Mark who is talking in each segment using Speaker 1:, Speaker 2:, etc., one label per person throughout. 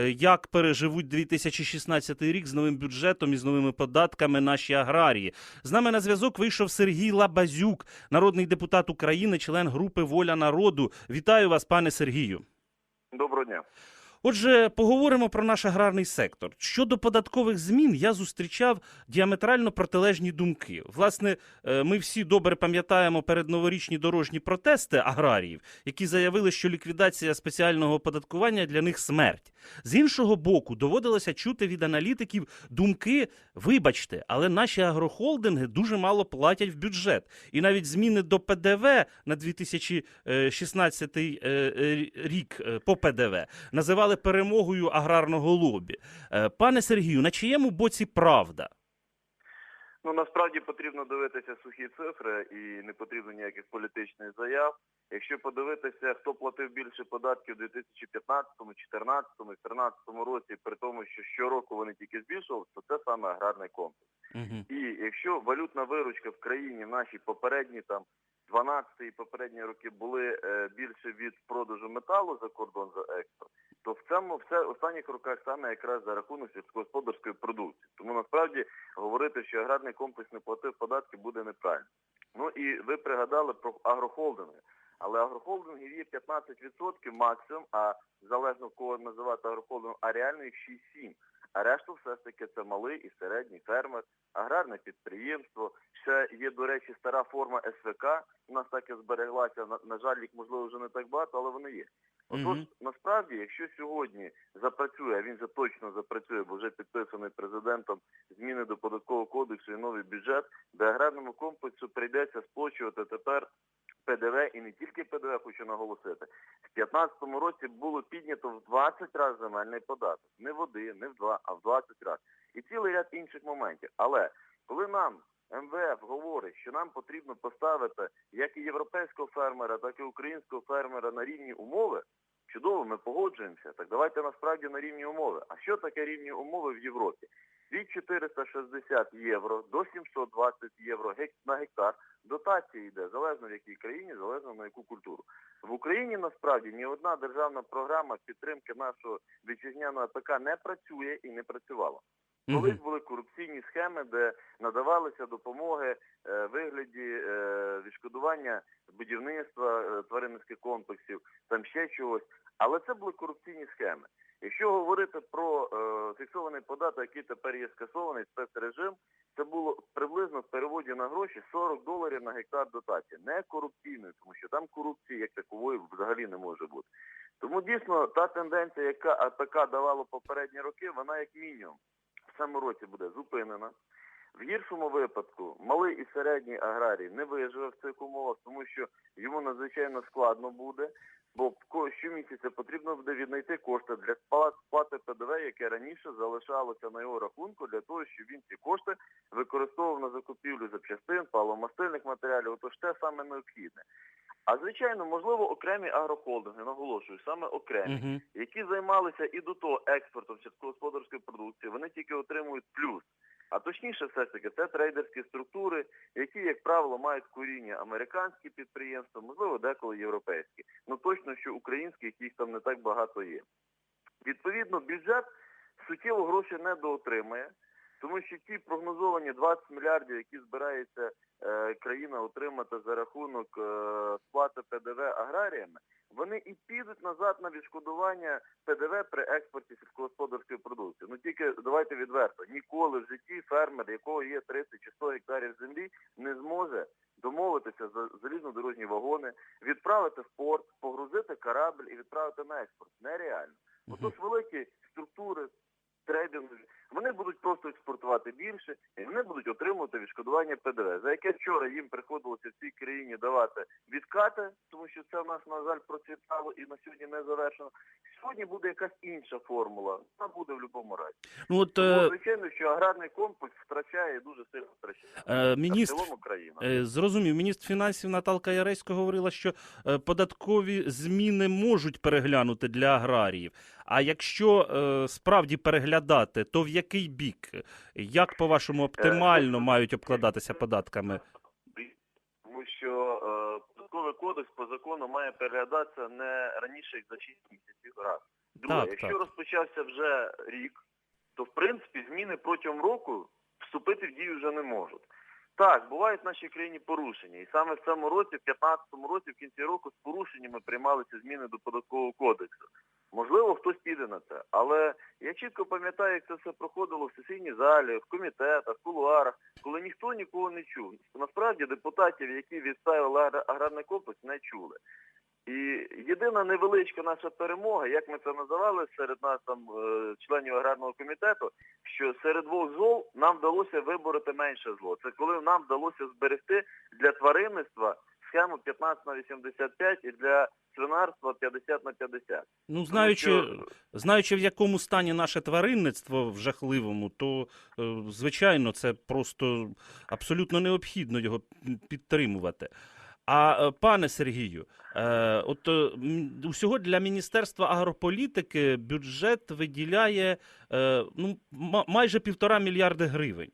Speaker 1: е, як переживуть 2016 рік з новим бюджетом і з новими податками наші аграрії. З нами на зв'язок вийшов Сергій Лабазюк, народний депутат України, член групи Воля народу. Вітаю вас, пане Сергію.
Speaker 2: Доброго дня.
Speaker 1: Отже, поговоримо про наш аграрний сектор. Щодо податкових змін, я зустрічав діаметрально протилежні думки. Власне, е, ми всі добре пам'ятаємо передноворічні дорожні протести аграріїв, які заявили, що ліквідація спеціального оподаткування для них смерть. З іншого боку, доводилося чути від аналітиків думки: вибачте, але наші агрохолдинги дуже мало платять в бюджет, і навіть зміни до ПДВ на 2016 е, е, рік по ПДВ називали перемогою аграрного лобі. Е, Пане Сергію, на чиєму боці правда?
Speaker 2: Ну насправді потрібно дивитися сухі цифри і не потрібно ніяких політичних заяв. Якщо подивитися, хто платив більше податків у 2015, 2014, 2013 році, при тому, що щороку вони тільки збільшувалися, то це саме аграрний комплекс.
Speaker 1: Угу.
Speaker 2: І якщо валютна виручка в країні в нашій попередні там 12 і попередні роки були е, більше від продажу металу за кордон за експорт, то в цьому все в останніх роках саме якраз за рахунок сільськогосподарської продукції. Тому насправді говорити, що аграрний комплекс не платив податки, буде неправильно. Ну і ви пригадали про агрохолдинги. Але агрохолдингів є 15% максимум, а залежно кого називати агрохолдингом, а реально їх 6-7. А решту все ж таки це малий і середній фермер, аграрне підприємство. Ще є, до речі, стара форма СВК. У нас так і збереглася. На, на жаль, їх можливо вже не так багато, але вони є. Отож,
Speaker 1: Мгм.
Speaker 2: насправді, якщо сьогодні запрацює, а він вже точно запрацює, бо вже підписаний президентом зміни до податкового кодексу і новий бюджет, де аграрному комплексу прийдеться сплачувати тепер ПДВ і не тільки ПДВ, хочу наголосити. В 2015 році було піднято в 20 разів земельний податок. Не в один, не в два, а в 20 разів. І цілий ряд інших моментів. Але коли нам МВФ говорить, що нам потрібно поставити як і європейського фермера, так і українського фермера на рівні умови, чудово, ми погоджуємося. Так давайте насправді на рівні умови. А що таке рівні умови в Європі? Від 460 євро до 720 євро на гектар дотація йде, залежно в якій країні, залежно на яку культуру. В Україні насправді ні одна державна програма підтримки нашого вітчизняного АПК не працює і не працювала. Колись були корупційні схеми, де надавалися допомоги е, вигляді е, відшкодування будівництва е, тваринницьких комплексів, там ще чогось. Але це були корупційні схеми. Якщо говорити про фіксований податок, який тепер є скасований спецрежим, це було приблизно в переводі на гроші 40 доларів на гектар дотації. Не корупційною, тому що там корупції як такової взагалі не може бути. Тому дійсно та тенденція, яка АПК давала попередні роки, вона як мінімум цьому році буде зупинена. В гіршому випадку малий і середній аграрій не виживе в цих умовах, тому що йому надзвичайно складно буде, бо щомісяця потрібно буде віднайти кошти для сплати ПДВ, яке раніше залишалося на його рахунку, для того, щоб він ці кошти використовував на закупівлю запчастин, паливомастильних матеріалів, отож те саме необхідне. А звичайно, можливо, окремі агрохолдинги, наголошую, саме окремі,
Speaker 1: Угу.
Speaker 2: які займалися і до того експортом сільськогосподарської продукції, вони тільки отримують плюс. А точніше, все ж таки, це трейдерські структури, які, як правило, мають коріння американські підприємства, можливо, деколи європейські. Ну точно, що українські, яких там не так багато є. Відповідно, бюджет суттєво грошей не доотримає, тому що ті прогнозовані 20 мільярдів, які збирається е, країна отримати за рахунок е, сплати ПДВ аграріями, вони і підуть назад на відшкодування ПДВ при експорті сільськогосподарської продукції. Ну тільки давайте відверто, ніколи в житті фермер, якого є 30 чи 100 гектарів землі, не зможе домовитися за залізнодорожні вагони, відправити в порт, погрузити корабль і відправити на експорт. Нереально. Отож великі структури, трейдингові, вони будуть просто експортувати більше, і вони будуть отримувати відшкодування ПДВ, за яке вчора їм приходилося в цій країні давати відкати, тому що це в нас, на жаль, процвітало і на сьогодні не завершено. Сьогодні буде якась інша формула, вона буде в будь-якому разі.
Speaker 1: Ну от
Speaker 2: Тому,
Speaker 1: е,
Speaker 2: звичайно, що аграрний комплекс втрачає дуже сильно втрачає.
Speaker 1: е, міністр
Speaker 2: країна.
Speaker 1: Е, Зрозумів, міністр фінансів Наталка Яресько говорила, що е, податкові зміни можуть переглянути для аграріїв. А якщо е, справді переглядати, то в який бік? Як, по-вашому, оптимально мають обкладатися податками?
Speaker 2: Тому що е, податковий кодекс по закону має переглядатися не раніше як за 6 місяців раз. Друге,
Speaker 1: Так,
Speaker 2: якщо
Speaker 1: так.
Speaker 2: розпочався вже рік, то в принципі зміни протягом року вступити в дію вже не можуть. Так, бувають в нашій країні порушення. І саме в цьому році, в 2015 році, в кінці року, з порушеннями приймалися зміни до податкового кодексу. Можливо, хтось піде на це. Але я чітко пам'ятаю, як це все проходило в сесійній залі, в комітетах, в кулуарах, коли ніхто нікого не чув. Насправді депутатів, які відставили агра- аграрний комплекс, не чули. І єдина невеличка наша перемога, як ми це називали серед нас там е, членів аграрного комітету, що серед двох зол нам вдалося вибороти менше зло. Це коли нам вдалося зберегти для тваринництва схему 15 на 85 і для свинарства 50 на 50.
Speaker 1: Ну, знаючи,
Speaker 2: що-
Speaker 1: знаючи, в якому стані наше тваринництво в жахливому, то, е, звичайно, це просто абсолютно необхідно його підтримувати. А е, пане Сергію, е, от усього для Міністерства агрополітики бюджет виділяє ну, ма- майже півтора мільярди гривень.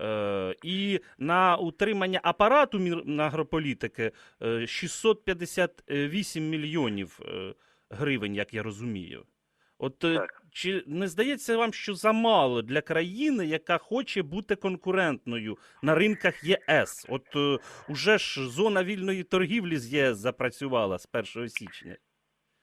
Speaker 1: Е, і на утримання апарату агрополітики е, 658 мільйонів е, гривень, як я розумію. От е,
Speaker 2: Так.
Speaker 1: чи не здається вам, що замало для країни, яка хоче бути конкурентною на ринках ЄС? От е, уже ж зона вільної торгівлі з ЄС запрацювала з 1 січня.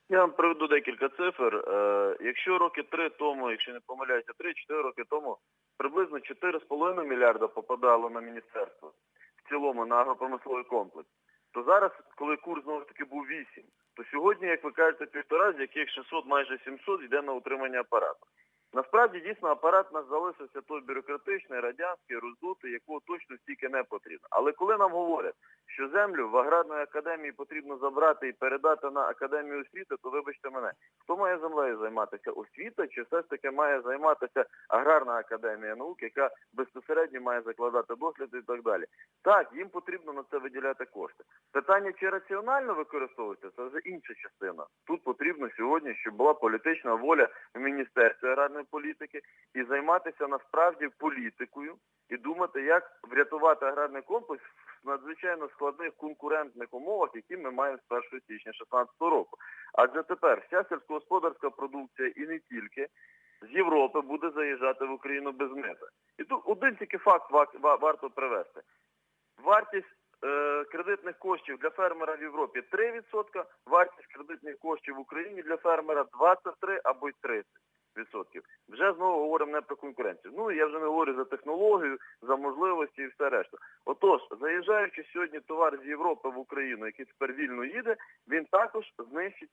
Speaker 2: Я вам приведу декілька цифр. Е, якщо роки три тому, якщо не помиляюся, 3-4 роки тому приблизно 4,5 мільярда попадало на міністерство в цілому на агропромисловий комплекс, то зараз, коли курс знову ж таки був 8, то сьогодні, як ви кажете, півтора, з яких 600, майже 700 йде на утримання апарату. Насправді, дійсно, апарат нас залишився той бюрократичний, радянський, роздутий, якого точно стільки не потрібно. Але коли нам говорять, що землю в аграрної академії потрібно забрати і передати на академію освіти, то вибачте мене, хто має землею займатися? Освіта чи все ж таки має займатися аграрна академія наук, яка безпосередньо має закладати досліди і так далі. Так, їм потрібно на це виділяти кошти. Питання, чи раціонально використовується, це вже інша частина. Тут потрібно сьогодні, щоб була політична воля в Міністерстві аграрної політики і займатися насправді політикою і думати, як врятувати аграрний комплекс в надзвичайно складних конкурентних умовах, які ми маємо з 1 січня 2016 року. Адже тепер вся сільськогосподарська продукція і не тільки з Європи буде заїжджати в Україну без мита. І тут один тільки факт ва- ва- варто привести. Вартість е, кредитних коштів для фермера в Європі 3%, вартість кредитних коштів в Україні для фермера 23 або й 30 відсотків. Вже знову говоримо не про конкуренцію. Ну я вже не говорю за технологію, за можливості і все решта. Отож, заїжджаючи сьогодні товар з Європи в Україну, який тепер вільно їде, він також знищить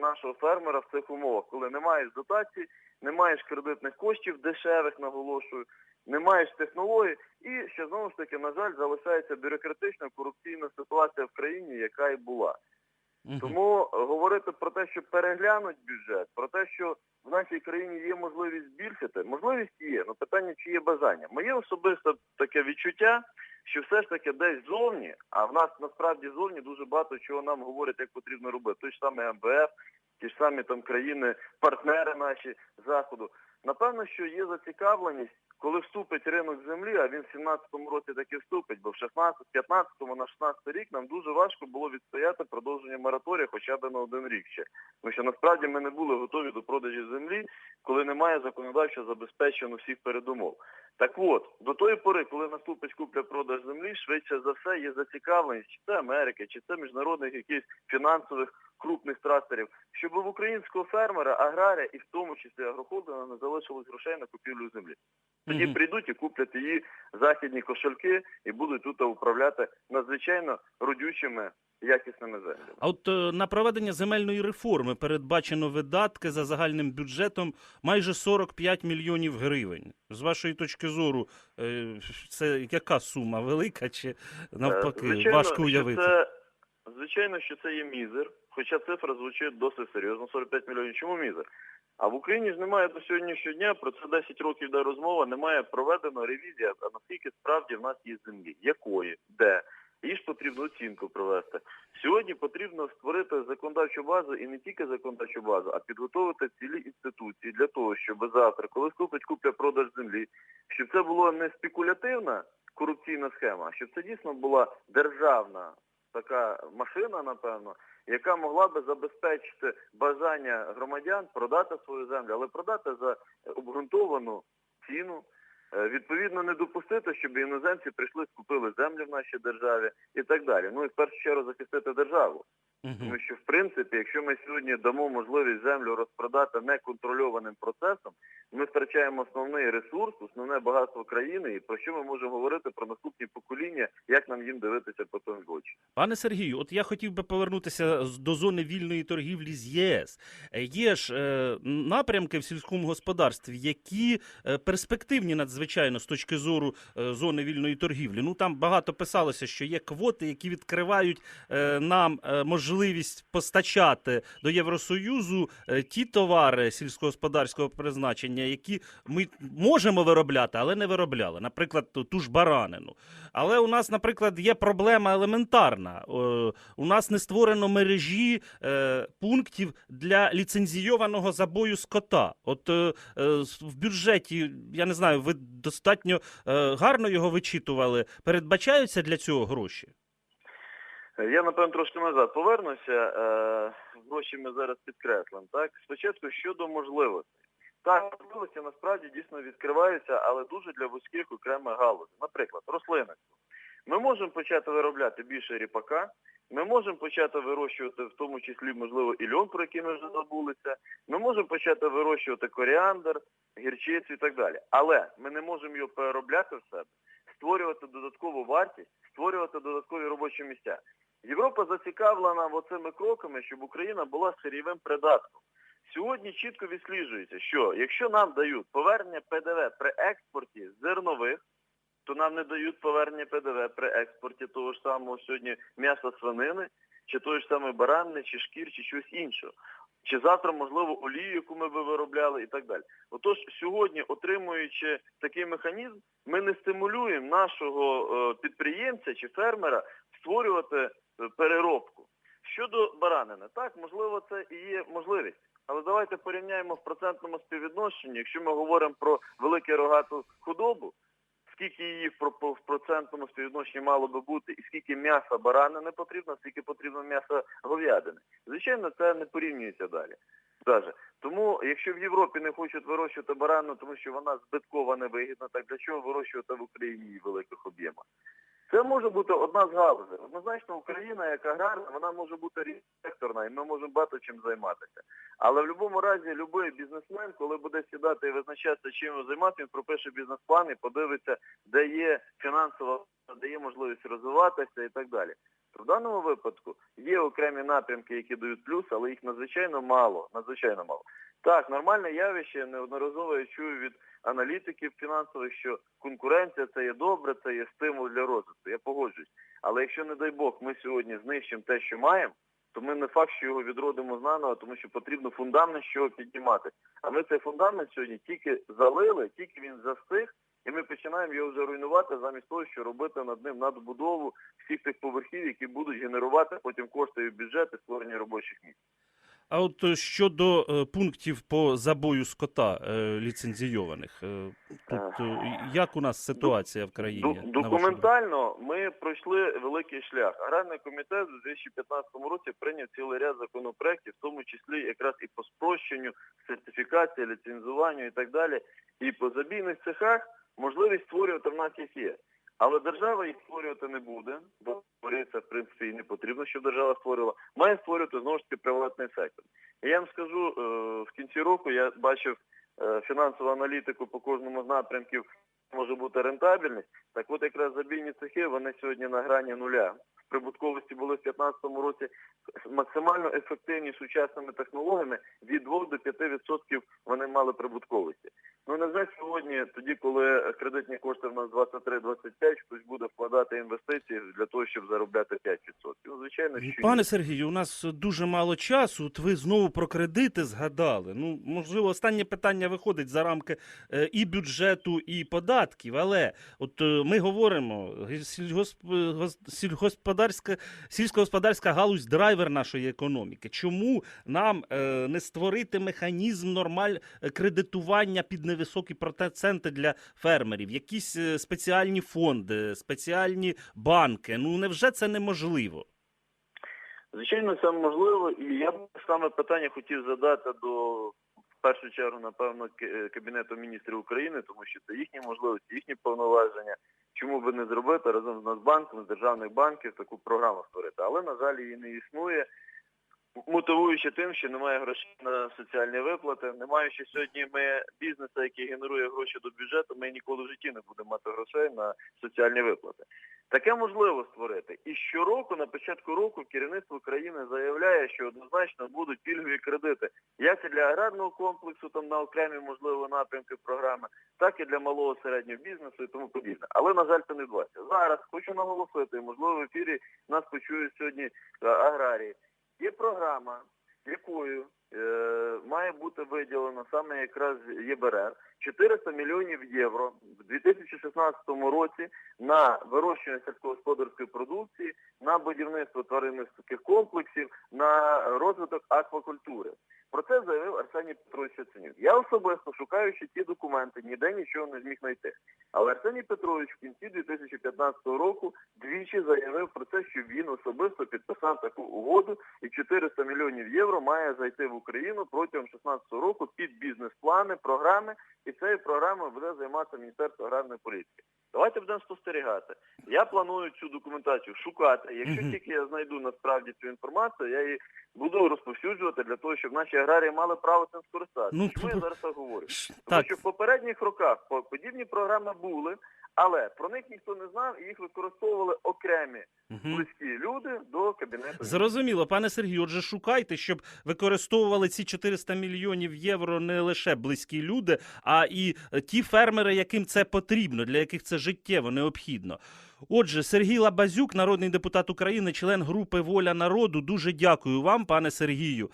Speaker 2: нашого фермера в цих умовах, коли не маєш дотацій, не маєш кредитних коштів дешевих, наголошую, не маєш технологій, і ще знову ж таки, на жаль, залишається бюрократична корупційна ситуація в країні, яка і була. Тому е, говорити про те, що переглянуть бюджет, про те, що в нашій країні є можливість збільшити, можливість є, але питання, чи є бажання. Моє особисте таке відчуття, що все ж таки десь зовні, а в нас насправді зовні дуже багато чого нам говорять, як потрібно робити. Той ж самий МВФ, ті ж самі там країни, партнери наші заходу. Напевно, що є зацікавленість, коли вступить ринок землі, а він в 17-му році таки вступить, бо в 16, 15-му на 16 рік нам дуже важко було відстояти продовження мораторія хоча б на один рік ще. Тому що насправді ми не були готові до продажі землі, коли немає законодавчо забезпечено всіх передумов. Так от, до тої пори, коли наступить купля-продаж землі, швидше за все є зацікавленість, чи це Америки, чи це міжнародних якихось фінансових крупних трастерів, щоб в українського фермера, аграрія і в тому числі агрохолдинга не залишилось грошей на купівлю землі. Тоді прийдуть і куплять її західні кошельки і будуть тут управляти надзвичайно родючими якісними землями.
Speaker 1: А от е, на проведення земельної реформи передбачено видатки за загальним бюджетом майже 45 мільйонів гривень. З вашої точки зору, е, це яка сума велика чи навпаки
Speaker 2: Е, Звичайно,
Speaker 1: важко уявити?
Speaker 2: Це, звичайно, що це є мізер, хоча цифра звучить досить серйозно, 45 мільйонів. Чому мізер? А в Україні ж немає до сьогоднішнього дня, про це 10 років йде розмова, немає проведено ревізія, а наскільки справді в нас є землі, якої, де. Її ж потрібно оцінку провести. Сьогодні потрібно створити законодавчу базу і не тільки законодавчу базу, а підготовити цілі інституції для того, щоб завтра, коли вступить купля-продаж землі, щоб це була не спекулятивна корупційна схема, а щоб це дійсно була державна така машина, напевно, яка могла би забезпечити бажання громадян продати свою землю, але продати за обґрунтовану ціну. Е, Відповідно, не допустити, щоб іноземці прийшли, скупили землю в нашій державі і так далі. Ну і в першу чергу захистити державу. Тому що, в принципі, якщо ми сьогодні дамо можливість землю розпродати неконтрольованим процесом, ми втрачаємо основний ресурс, основне багатство країни, і про що ми можемо говорити про наступні покоління, як нам їм дивитися потім в очі.
Speaker 1: Пане Сергію, от я хотів би повернутися до зони вільної торгівлі з ЄС. Е, Є ж е, напрямки в сільському господарстві, які е, перспективні надзвичайно з точки зору е, зони вільної торгівлі. Ну там багато писалося, що є квоти, які відкривають е, нам е, можливість постачати до Євросоюзу е, ті товари сільськогосподарського призначення, які ми можемо виробляти, але не виробляли. Наприклад, ту- ж баранину. Але у нас, наприклад, є проблема елементарна. У нас не створено мережі е, пунктів для ліцензійованого забою скота. От е, в бюджеті, я не знаю, ви достатньо гарно його вичитували. Передбачаються для цього гроші?
Speaker 2: Я, напевно, трошки назад повернуся. Е, Гроші ми зараз підкреслимо. Так, спочатку щодо можливостей. Так, можливості насправді дійсно відкриваються, але дуже для вузьких окремих галузей. Наприклад, рослинництво. Ми можемо почати виробляти більше ріпака, ми можемо почати вирощувати в тому числі, можливо, і льон, про який ми вже забулися. Ми можемо почати вирощувати коріандр, гірчицю і так далі. Але ми не можемо його переробляти в себе, створювати додаткову вартість, створювати додаткові робочі місця. Європа зацікавлена оцими кроками, щоб Україна була сирійовим придатком. Сьогодні чітко відсліджується, що якщо нам дають повернення ПДВ при експорті зернових, то нам не дають повернення ПДВ при експорті того ж самого сьогодні м'яса свинини, чи тої ж самої баранини, чи шкір, чи щось іншого. Чи завтра, можливо, олію, яку ми би виробляли і так далі. Отож, сьогодні, отримуючи такий механізм, ми не стимулюємо нашого е, підприємця чи фермера створювати переробку. Щодо баранини, так, можливо, це і є можливість. Але давайте порівняємо в процентному співвідношенні, якщо ми говоримо про велику рогату худобу, скільки її в процентному співвідношенні мало би бути, і скільки м'яса баранини потрібно, скільки потрібно м'яса говядини. Звичайно, це не порівнюється далі. Даже. Тому, якщо в Європі не хочуть вирощувати барану, тому що вона збиткова невигідна, так для чого вирощувати в Україні її великих об'ємах? Це може бути одна з галузей. Однозначно, Україна як аграрна, вона може бути різкторна, і ми можемо багато чим займатися. Але в будь-якому разі будь-який бізнесмен, коли буде сідати і визначатися, чим займатися, він пропише бізнес-план і подивиться, де є фінансова, де є можливість розвиватися і так далі. В даному випадку є окремі напрямки, які дають плюс, але їх надзвичайно мало. Надзвичайно мало. Так, нормальне явище, неодноразово я чую від аналітиків фінансових, що конкуренція це є добре, це є стимул для розвитку. Я погоджуюсь. Але якщо, не дай Бог, ми сьогодні знищимо те, що маємо, то ми не факт, що його відродимо заново, тому що потрібно фундамент з чого піднімати. А ми цей фундамент сьогодні тільки залили, тільки він застиг, і ми починаємо його вже руйнувати замість того, що робити над ним надбудову всіх тих поверхів, які будуть генерувати потім кошти в бюджет і створення робочих місць.
Speaker 1: А от е, щодо е, пунктів по забою скота е, ліцензійованих, тут е, як у нас ситуація в країні?
Speaker 2: Документально ми пройшли великий шлях. Аграрний комітет у 2015 році прийняв цілий ряд законопроєктів, в тому числі якраз і по спрощенню, сертифікації, ліцензуванню і так далі. І по забійних цехах можливість створювати в нас їх є. Але держава їх створювати не буде, бо створюється, в принципі, і не потрібно, щоб держава створювала. Має створювати знову ж таки приватний сектор. І я вам скажу, е, в кінці року я бачив е, фінансову аналітику по кожному з напрямків, може бути рентабельність. Так от якраз забійні цехи, вони сьогодні на грані нуля. В прибутковості були в 2015 році максимально ефективні сучасними технологіями від 2 до 5% вони мали прибутковості. Ну не знаю сьогодні, тоді, коли кредитні кошти в нас 23-25, хтось буде вкладати інвестиції для того, щоб заробляти 5%. Ну, звичайно, що.
Speaker 1: Пане Сергію, у нас дуже мало часу. От ви знову про кредити згадали. Ну, можливо, останнє питання виходить за рамки е, і бюджету, і податків. Але от е, ми говоримо, г- сільгосп... сільгосподарська, сільськогосподарська галузь драйвер нашої економіки. Чому нам е, не створити механізм нормаль е, кредитування під невисокі проценти для фермерів? Якісь е, спеціальні фонди, спеціальні банки? Ну невже це неможливо?
Speaker 2: Звичайно, це можливо, і я б саме питання хотів задати до першу чергу, напевно, е, Кабінету міністрів України, тому що це їхні можливості, їхні повноваження. Чому би не зробити разом з Нацбанком, з державних банків таку програму створити? Але, на жаль, її не існує. Мотивуючи тим, що немає грошей на соціальні виплати, не маючи сьогодні ми бізнесу, який генерує гроші до бюджету, ми ніколи в житті не будемо мати грошей на соціальні виплати. Таке можливо створити. І щороку, на початку року, керівництво країни заявляє, що однозначно будуть пільгові кредити, як і для аграрного комплексу, там на окремі можливо напрямки програми, так і для малого середнього бізнесу і тому подібне. Але на жаль, це не відбувається. Зараз хочу наголосити, можливо, в ефірі нас почують сьогодні е, аграрії. Є програма, якою е, має бути виділено саме якраз ЄБРР 400 мільйонів євро в 2016 році на вирощування сільськогосподарської продукції, на будівництво тваринницьких комплексів, на розвиток аквакультури. Про це заявив Арсеній Петрович Яценюк. Я особисто шукаючи ті документи, ніде нічого не зміг знайти. Але Арсеній Петрович в кінці 2015 року двічі заявив про те, що він особисто підписав таку угоду, і 400 мільйонів євро має зайти в Україну протягом 2016 року під бізнес-плани, програми, і цією програмою буде займатися Міністерство аграрної політики. Давайте будемо спостерігати. Я планую цю документацію шукати. Якщо тільки я знайду насправді цю інформацію, я її буду розповсюджувати для того, щоб наші аграрії мали право цим скористатися.
Speaker 1: Ну,
Speaker 2: Чому я зараз так говорю? Тому що в попередніх роках подібні програми були, але про них ніхто не знав і їх використовували окремі близькі люди до кабінету.
Speaker 1: Зрозуміло, пане Сергію, отже, шукайте, щоб використовували ці 400 мільйонів євро не лише близькі люди, а і е, ті фермери, яким це потрібно, для яких це життєво необхідно. Отже, Сергій Лабазюк, народний депутат України, член групи Воля народу. Дуже дякую вам, пане Сергію,